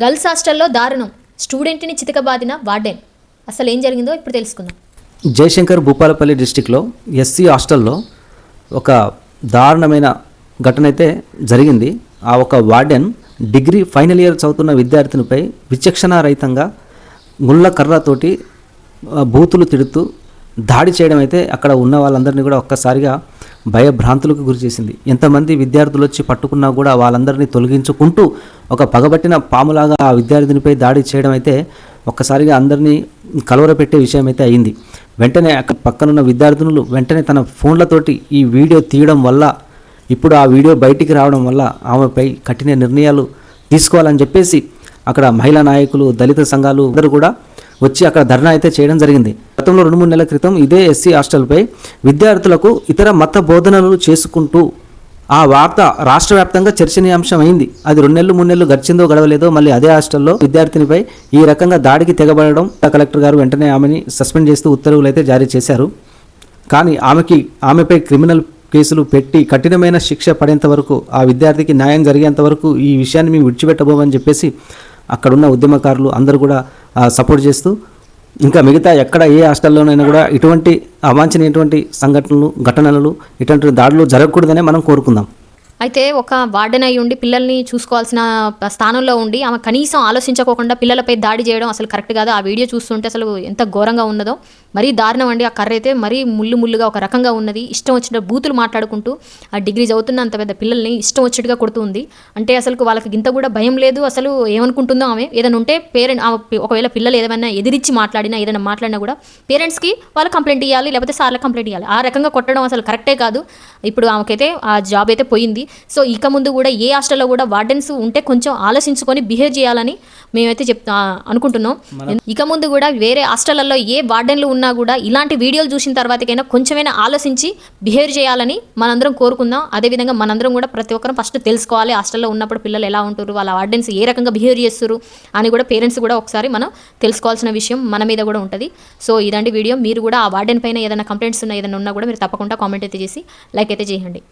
Girls హాస్టల్లో దారుణం. స్టూడెంట్ని చితకబాదిన వార్డెన్. అసలు ఏం జరిగిందో ఇప్పుడు తెలుసుకుందాం. జయశంకర్ భూపాలపల్లి డిస్టిక్లో ఎస్సీ హాస్టల్లో ఒక దారుణమైన ఘటన అయితే జరిగింది. ఆ ఒక వార్డెన్ డిగ్రీ ఫైనల్ ఇయర్ చదువుతున్న విద్యార్థినిపై విచక్షణారహితంగా ముళ్ళ కర్రతోటి బూతులు తిడుతూ దాడి చేయడం అయితే అక్కడ ఉన్న వాళ్ళందరినీ కూడా ఒక్కసారిగా భయభ్రాంతులకు గురి చేసింది. ఎంతమంది విద్యార్థులు వచ్చి పట్టుకున్నా కూడా వాళ్ళందరినీ తొలగించుకుంటూ ఒక పగబట్టిన పాములాగా ఆ విద్యార్థినిపై దాడి చేయడం అయితే ఒక్కసారిగా అందరినీ కలవరపెట్టే విషయం అయితే అయింది. వెంటనే అక్కడ పక్కనున్న విద్యార్థినులు వెంటనే తన ఫోన్లతోటి ఈ వీడియో తీయడం వల్ల ఇప్పుడు ఆ వీడియో బయటికి రావడం వల్ల ఆమెపై కఠిన నిర్ణయాలు తీసుకోవాలని చెప్పేసి అక్కడ మహిళా నాయకులు దళిత సంఘాలు అందరూ కూడా వచ్చి అక్కడ ధర్నా అయితే చేయడం జరిగింది. గతంలో రెండు మూడు నెలల క్రితం ఇదే ఎస్సీ హాస్టల్పై విద్యార్థులకు ఇతర మత బోధనలు చేసుకుంటూ ఆ వార్త రాష్ట్ర వ్యాప్తంగా చర్చనీయాంశం అయింది అది రెండు నెలలు మూడు నెలలు గడిచిందో గడవలేదో మళ్ళీ అదే హాస్టల్లో విద్యార్థినిపై ఈ రకంగా దాడికి తెగబడడం కలెక్టర్ గారు వెంటనే ఆమెని సస్పెండ్ చేస్తూ ఉత్తర్వులు అయితే జారీ చేశారు. కానీ ఆమెకి ఆమెపై క్రిమినల్ కేసులు పెట్టి కఠినమైన శిక్ష పడేంత వరకు ఆ విద్యార్థికి న్యాయం జరిగేంత వరకు ఈ విషయాన్ని మేము విడిచిపెట్టబోమని చెప్పేసి అక్కడున్న ఉద్యమకారులు అందరూ కూడా సపోర్ట్ చేస్తూ ఇంకా మిగతా ఎక్కడ ఏ హాస్టల్లోనైనా కూడా ఇటువంటి అవాంఛనీయటువంటి సంఘటనలు ఘటనలు ఇటువంటి దాడులు జరగకూడదనే మనం కోరుకుందాం. అయితే ఒక వార్డెన్ అయి ఉండి పిల్లల్ని చూసుకోవాల్సిన స్థానంలో ఉండి ఆమె కనీసం ఆలోచించకోకుండా పిల్లలపై దాడి చేయడం అసలు కరెక్ట్ కాదు. ఆ వీడియో చూస్తుంటే అసలు ఎంత ఘోరంగా ఉన్నదో. మరీ దారుణం అండి ఆ కర్ర అయితే మరీ ముళ్ళు ముళ్ళుగా ఒక రకంగా ఉన్నది. ఇష్టం వచ్చిన బూతులు మాట్లాడుకుంటూ ఆ డిగ్రీ చదువుతున్న అంత పెద్ద పిల్లల్ని ఇష్టం వచ్చినట్టుగా కొడుతుంది. అంటే అసలు వాళ్ళకి ఇంత కూడా భయం లేదు. అసలు ఏమనుకుంటుందో ఆమె. ఏదైనా ఉంటే పేరెంట్ ఒకవేళ పిల్లలు ఏదైనా ఎదిరించి మాట్లాడినా ఏదైనా మాట్లాడినా కూడా పేరెంట్స్కి వాళ్ళు కంప్లైంట్ ఇవ్వాలి లేకపోతే సార్లకు కంప్లైంట్ ఇవ్వాలి ఆ రకంగా కొట్టడం అసలు కరెక్టే కాదు. ఇప్పుడు ఆమెకైతే ఆ జాబ్ అయితే పోయింది. సో ఇక ముందు కూడా ఏ హాస్టల్లో కూడా వార్డెన్స్ ఉంటే కొంచెం ఆలోచించుకొని బిహేవ్ చేయాలని మేమైతే చెప్ ఆ, అనుకుంటున్నాం. ఇక ముందు కూడా వేరే హాస్టళ్ళలో ఏ వార్డెన్లు ఉన్నా కూడా ఇలాంటి వీడియోలు చూసిన తర్వాతకైనా కొంచెమైనా ఆలోచించి బిహేవ్ చేయాలని మనందరం కోరుకుందాం. అదేవిధంగా మనందరం కూడా ప్రతి ఒక్కరం ఫస్ట్ తెలుసుకోవాలి హాస్టల్లో ఉన్నప్పుడు పిల్లలు ఎలా ఉంటారు వాళ్ళ వార్డెన్స్ ఏ రకంగా బిహేవ్ చేస్తారు అని కూడా పేరెంట్స్ కూడా ఒకసారి మనం తెలుసుకోవాల్సిన విషయం మన మీద కూడా ఉంటుంది. సో ఇదండి వీడియో. మీరు కూడా ఆ వార్డెన్ పైన ఏదైనా కంప్లైంట్స్ ఉన్నా ఏదైనా ఉన్నా కూడా మీరు తప్పకుండా కామెంట్ అయితే చేసి లైక్ అయితే చేయండి.